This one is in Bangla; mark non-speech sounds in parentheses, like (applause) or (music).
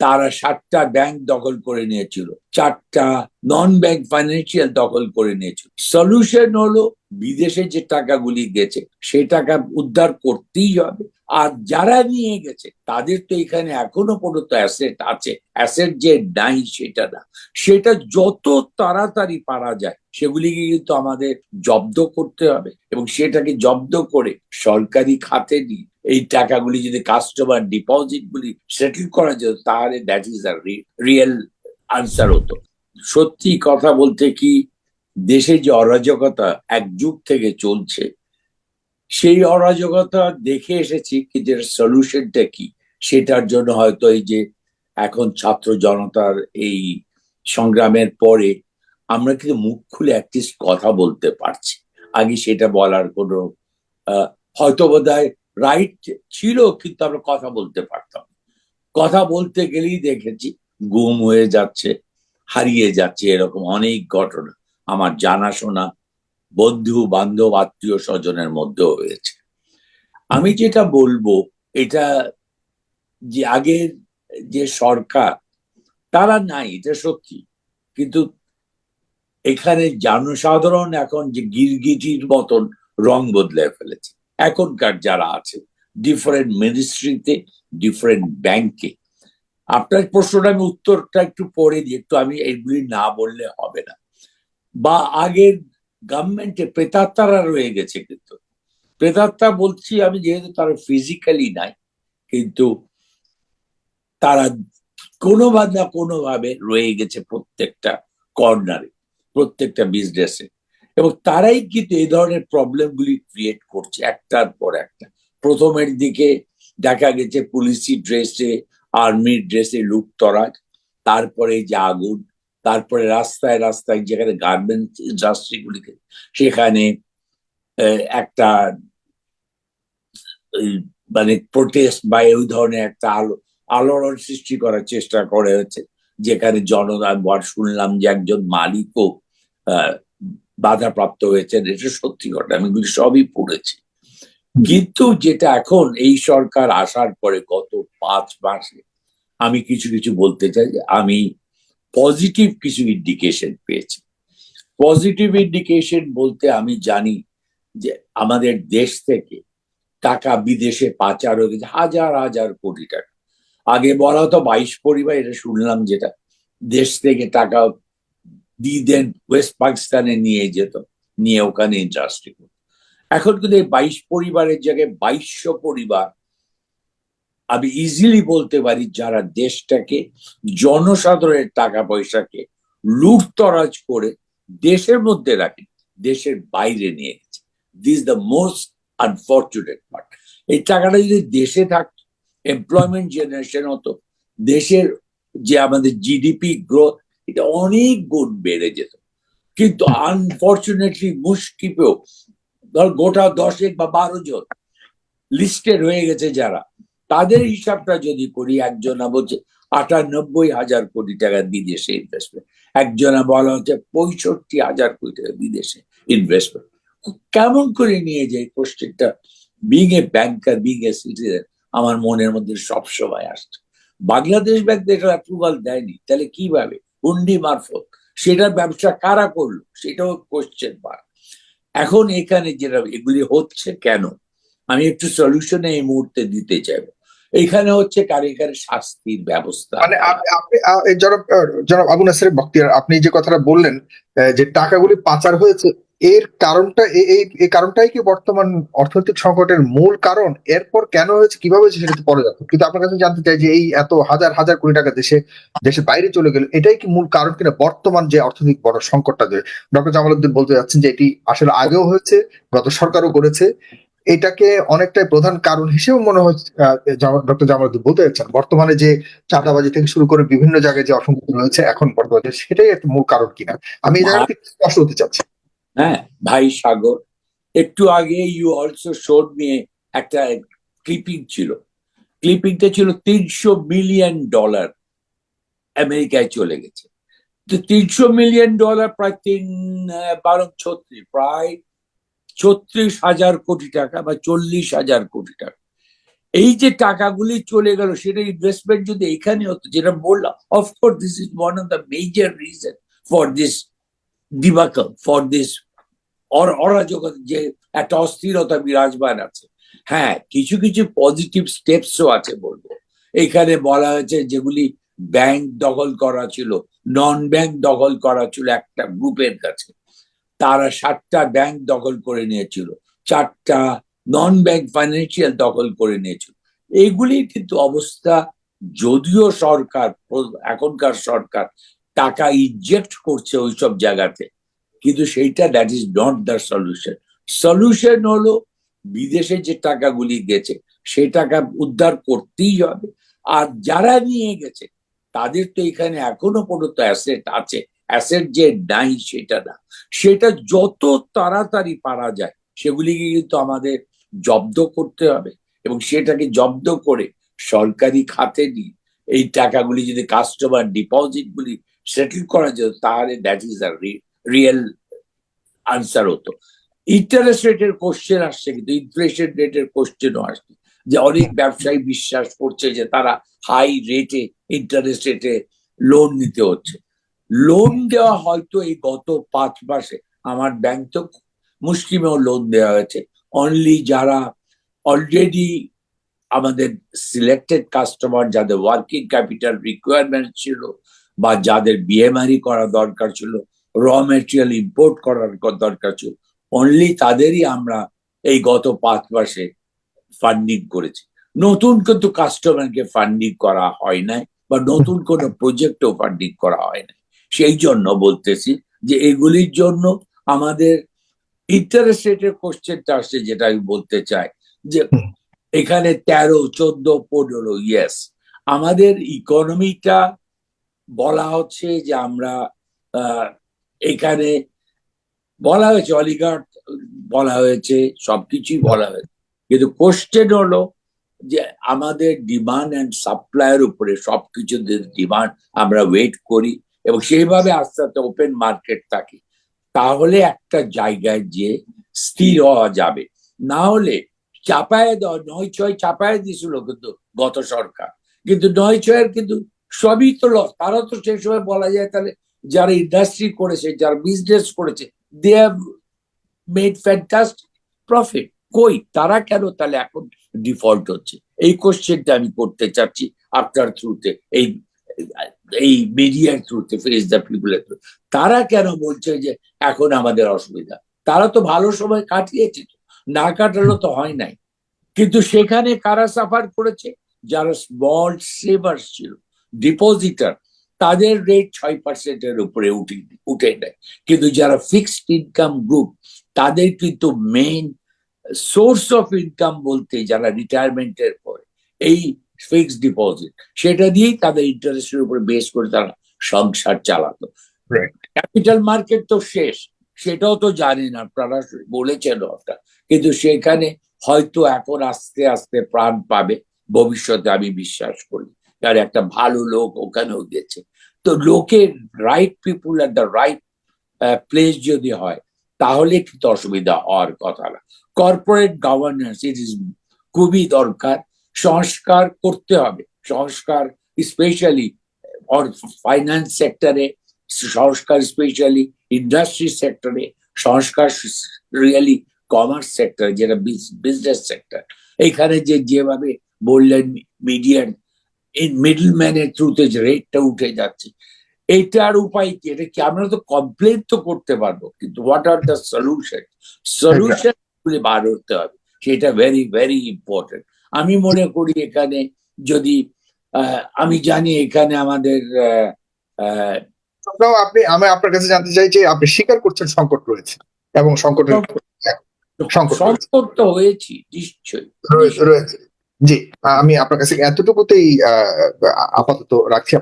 তারা সাতটা ব্যাংক দখল করে নিয়েছিল। চারটা নন ব্যাংক ফাইন্যান্সিয়াল দখল করে নিয়েছিল। সলিউশন হলো বিদেশে যে টাকাগুলি গেছে সেই টাকা উদ্ধার করতেই হবে। আর যারা নিয়ে গেছে, তাদের তো এখানে এখনও পর্যন্ত অ্যাসেট আছে। অ্যাসেট যে নাই সেটা না। সেটা যত তাড়াতাড়ি পারা যায়, সেগুলিকে কিন্তু আমাদের জব্দ করতে হবে। এবং সেটাকে জব্দ করে সরকারি খাতে নিয়ে এই টাকাগুলি যদি কাস্টমার ডিপোজিট গুলি সেটেল করা যেত তাহলে that is a real answer হতো। সত্যি কথা বলতে কি, দেশে যে অরাজকতা এক যুগ থেকে চলছে, সেই অরাজকতা দেখে এসেছি কিন্তু এর সলিউশনটা কি। সেটার জন্য হয়তো এই যে এখন ছাত্র জনতার এই সংগ্রামের পরে আমরা কিন্তু মুখ খুলে অ্যাটলিস্ট কথা বলতে পারছি। আগে সেটা বলার কোনো হয়তো বোধহয় রাইট ছিল, কিন্তু আমরা কথা বলতে পারতাম কথা বলতে গেলেই দেখেছি, গুম হয়ে যাচ্ছে, হারিয়ে যাচ্ছে এরকম অনেক ঘটনা। আমার জানাশোনা বন্ধু, বান্ধব, আত্মীয় স্বজনের মধ্যেও হয়েছে। আমি যেটা বলব, এটা যে আগের যে সরকার, তারা নাই, এটা সত্যি। কিন্তু এখানে জনসাধারণ এখন যে গিরগিটির মতন রং বদলে ফেলেছে। এখনকার যারা আছে ডিফারেন্ট মিনিস্ট্রিতে ডিফারেন্ট ব্যাংকে আপনার প্রশ্নটা আমি উত্তরটা একটু পরে দিই, একটু আমি এগুলি না বললে হবে না। বা আগের গভর্নমেন্টে প্রেতাত্মারা রয়ে গেছে কিন্তু। প্রেতাত্মা বলছি আমি যেহেতু তারা ফিজিক্যালি নাই, কিন্তু তারা কোনো বা না কোনোভাবে রয়ে গেছে প্রত্যেকটা কর্নারে প্রত্যেকটা বিজনেসে এবং তারাই কিন্তু এই ধরনের প্রবলেম গুলি ক্রিয়েট করছে একটার পর একটা। প্রথমের দিকে দেখা গেছে পুলিশি ড্রেসে আর্মির ড্রেসে লুকতরাজ তারপরে যে আগুন, তারপরে রাস্তায় রাস্তায় যেখানে গার্মেন্টস ইন্ডাস্ট্রিগুলিকে সেখানে একটা, এই মানে প্রোটেস্ট বা ওই ধরনের একটা আলো, আলোড়ন সৃষ্টি করার চেষ্টা করে হচ্ছে। যেখানে বর শুনলাম যে একজন মালিকও বাধাপ্রাপ্ত হয়েছেন, এটা সত্যি ঘটনা আমি এগুলি সবই পড়েছি। কিন্তু যেটা এখন এই সরকার আসার পরে গত পাঁচ মাসে আমি কিছু কিছু বলতে চাই আমি পজিটিভ কিছু ইন্ডিকেশন পেয়েছি। পজিটিভ ইন্ডিকেশন বলতে আমি জানি যে আমাদের দেশ থেকে টাকা বিদেশে পাচার হয়ে গেছে, হাজার হাজার কোটি টাকা। আগে বলা হতো বাইশ পরিবার, এটা শুনলাম যেটা, দেশ থেকে টাকা দেন ওয়েস্ট পাকিস্তানে নিয়ে যেত, নিয়ে ওখানে ইন্ডাস্ট্রি করতো। এখন কিন্তু এই বাইশ পরিবারের জায়গায় বাইশশো পরিবার, আমি ইজিলি বলতে পারি যারা দেশটাকে, জনসাধারণের টাকা পয়সাকে লুটতরাজ করে দেশের মধ্যে রাখে, দেশের বাইরে নিয়ে গেছে। This the most unfortunate part এই টাকাটা যদি দেশে থাকতো এমপ্লয়মেন্ট জেনারেশন হতো, দেশের যে আমাদের জিডিপি গ্রোথ এটা অনেক গুণ বেড়ে যেত। কিন্তু আনফর্চুনেটলি মুশকিপেও ধর গোটা দশেক বা বারো জন লিস্টেড হয়ে গেছে যারা। তাদের হিসাবটা যদি করি, একজনা বলছে আটানব্বই হাজার কোটি টাকা বিদেশে ইনভেস্টমেন্ট একজনা বলা হচ্ছে পঁয়ষট্টি হাজার কোটি টাকা বিদেশে ইনভেস্টমেন্ট কেমন করে নিয়ে যায় কোশ্চেনটা being a banker being a citizen আমার মনের মধ্যে সবসময় আসছে। বাংলাদেশ ব্যাংক এটা অ্যাপ্রুভাল দেয়নি। তাহলে কীভাবে? হুন্ডি মারফত। সেটার ব্যবসা কারা করল? সেটাও কোশ্চেন মার্ক এখন এখানে যেটা এগুলি হচ্ছে কেন? আমি একটু সলিউশন এই মুহূর্তে দিতে চাইব। এখানে হচ্ছে কারিগরের কারে শাস্তির ব্যবস্থা। মানে আপ- আপনি জনাব জনাব আবু নাসির বক্তিয়ার, আপনি যে কথাটা বললেন যে টাকাগুলি পাচার হয়েছে এর কারণটা এই এই কারণটাই কি বর্তমান অর্থনৈতিক সংকটের মূল কারণ? এরপর কেন হয়েছে কীভাবে হয়েছে সেটা তো পরে যাব কিন্তু আপনার কাছে জানতে চাই যে এই এত হাজার হাজার কোটি টাকা দেশে দেশের বাইরে চলে গেল এটাই কি মূল কারণ কিনা বর্তমান যে অর্থনৈতিক বড় সংকটটা যে? ডক্টর জামালউদ্দিন বলতে যাচ্ছেন যে এটি আসলে আগেও হয়েছে গত সরকারও করেছে। এটাকে অনেকটাই প্রধান কারণ হিসেবে মনে হচ্ছে ডক্টর জামালউদ্দিন বলতে যাচ্ছেন। বর্তমানে যে চাঁদাবাজি থেকে শুরু করে বিভিন্ন জায়গায় যে অসংখ্য রয়েছে এখন বর্তমানে সেটাই একটা মূল কারণ কিনা। আমি এই জায়গাটা একটু স্পষ্ট হতে চাচ্ছি। হ্যাঁ ভাই সাগর, একটু আগে ইউ অলসো শোড নিয়ে একটা ক্লিপিং ছিল। ক্লিপিংটা ছিল তিনশো মিলিয়ন ডলার আমেরিকায় চলে গেছে। তো তিনশো মিলিয়ন ডলার প্রায় তিন বারো, ছত্রিশ, প্রায় ছত্রিশ হাজার কোটি টাকা বা চল্লিশ হাজার কোটি টাকা। এই যে টাকাগুলি চলে গেল, সেটা ইনভেস্টমেন্ট যদি এখানে হতো, যেটা বললাম of course this is one of the major reason for this debacle for this অরাজকতা যে একটা অস্থিরতা বিরাজমান আছে। হ্যাঁ কিছু কিছু পজিটিভ স্টেপসও আছে বলব। এখানে বলা হয়েছে যেগুলি ব্যাংক দখল করা ছিল নন ব্যাংক দখল করা ছিল একটা গ্রুপের কাছে। তারা সাতটা ব্যাংক দখল করে নিয়েছিল, চারটা নন ব্যাংক ফাইন্যান্সিয়াল দখল করে নিয়েছিল। এইগুলির কিন্তু অবস্থা যদিও সরকার, এখনকার সরকার টাকা ইজেক্ট করছে ওইসব জায়গাতে। কিন্তু সেইটা that is not the solution solution হলো বিদেশে যে টাকাগুলি গেছে সেই টাকা উদ্ধার করতেই হবে। আর যারা নিয়ে গেছে, তাদের তো এখানে এখনও পর্যন্ত অ্যাসেট আছে। অ্যাসেট যে নাই সেটা না। সেটা যত তাড়াতাড়ি পারা যায়, সেগুলিকে কিন্তু আমাদের জব্দ করতে হবে। এবং সেটাকে জব্দ করে সরকারি খাতে নিয়ে এই টাকাগুলি যদি কাস্টমার ডিপোজিট গুলি সেটেল করা যেত তাহলে that is a real answer হতো। ইন্টারেস্ট রেটের কোশ্চেন আসছে কিন্তু ইনফ্লেশন রেটের কোশ্চেনও আসছে। যে অনেক ব্যবসায়ী বিশ্বাস করছে যে তারা হাই রেটে ইন্টারেস্ট রেটে লোন নিতে হচ্ছে। লোন দেওয়া হয়তো এই গত পাঁচ মাসে, আমার ব্যাংক তো মুসলিমেও লোন দেওয়া হয়েছে। অনলি যারা অলরেডি আমাদের সিলেক্টেড কাস্টমার যাদের ওয়ার্কিং ক্যাপিটাল রিকোয়ারমেন্ট ছিল বা যাদের বিএমআরই করা দরকার ছিল র মেটেরিয়াল ইম্পোর্ট করার দরকার ছিল অনলি তাদেরই আমরা এই গত পাঁচ মাসে ফান্ডিং করেছি। নতুন কিন্তু কাস্টমারকে ফান্ডিং করা হয় নাই বা নতুন (laughs) কোনো প্রজেক্টও ফান্ডিং করা হয় নাই। সেই জন্য বলতেছি যে এগুলির জন্য আমাদের ইন্টারেস্ট রেটের কোশ্চেনটা আসছে যেটা আমি বলতে চাই যে এখানে তেরো চোদ্দ পনেরো ইয়েস আমাদের ইকোনমিটা বলা হচ্ছে যে আমরা এখানে বলা হয়েছে অলিগার্ড বলা হয়েছে, সবকিছুই বলা হয়েছে। কিন্তু কোশ্চেন হলো যে আমাদের ডিমান্ড অ্যান্ড সাপ্লাইয়ের উপরে সবকিছু ডিমান্ড আমরা ওয়েট করি এবং সেইভাবে আস্তে আস্তে ওপেন মার্কেট থাকে। তাহলে একটা জায়গায় যে স্থির হওয়া যাবে। না হলে চাপায় দেওয়া, নয় ছয় চাপায় দিয়েছিল কিন্তু গত সরকার। কিন্তু নয় ছয়ের কিন্তু সবই তো লস তারা তো সেই সময় বলা যায় তাহলে যারা ইন্ডাস্ট্রি করেছে, যারা বিজনেস করেছে they have made fantastic profit কই? তারা কেন তাহলে এখন ডিফল্ট হচ্ছে? এই কোশ্চেনটা আমি করতে চাচ্ছি আপনার থ্রুতে এই এই মিডিয়ার থ্রুতে ফেস দ্য পিপুলের থ্রু তারা কেন বলছে যে এখন আমাদের অসুবিধা? তারা তো ভালো সময় কাটিয়েছে। না কাটালো তো হয় নাই। কিন্তু সেখানে কারা সাফার করেছে? যারা স্মল সেভার ছিল। ডিপোজিটার তাদের রেট ছয় পার্সেন্টের উপরে উঠে উঠে নেয়। কিন্তু যারা ফিক্সড ইনকাম গ্রুপ তাদের কিন্তু মেইন সোর্স অফ ইনকাম বলতে যারা রিটায়ারমেন্টের পরে এই ফিক্সড ডিপোজিট সেটা দিয়েই তাদের ইন্টারেস্টের উপরে বেস করে তারা সংসার চালাতো। ক্যাপিটাল মার্কেট তো শেষ সেটাও তো জানেন আপনারা বলেছেন ওটা কিন্তু সেখানে হয়তো এখন আস্তে আস্তে প্রাণ পাবে ভবিষ্যতে আমি বিশ্বাস করি। আর একটা ভালো লোক ওখানেও গেছে। তো লোকের right people at the right place যদি হয়, তাহলে কিন্তু অসুবিধা হওয়ার কথা না। কর্পোরেট গভর্নেন্স ইট ইজ খুবই দরকার। সংস্কার করতে হবে। সংস্কার স্পেশালি ফাইন্যান্স সেক্টরে সংস্কার স্পেশালি ইন্ডাস্ট্রি সেক্টরে সংস্কার রিয়েলি কমার্স সেক্টর যেটা বিজনেস সেক্টর এখানে যে যেভাবে বললেন মিডিয়ান এই মিডল ম্যানের থ্রুতে যে রেটটা উঠে যাচ্ছে এটার উপায় কি? এটা কি আমরা তো কমপ্লেন তো করতে পারব কিন্তু what are the solution solution গুলি বার হতে হবে সেটা ভেরি ভেরি ইম্পর্টেন্ট আমি মনে করি এখানে যদি আহ, আমি জানি এখানে আমাদের আপনি আমি আপনার কাছে জানতে চাই যে আপনি স্বীকার করছেন সংকট রয়েছে এবং সংকটের সংকট। সংকট তো হয়েছি নিশ্চয়ই। রয়েছে। জি আমি আপনার কাছে এতটুকুতেই আহ, আপাতত রাখছি।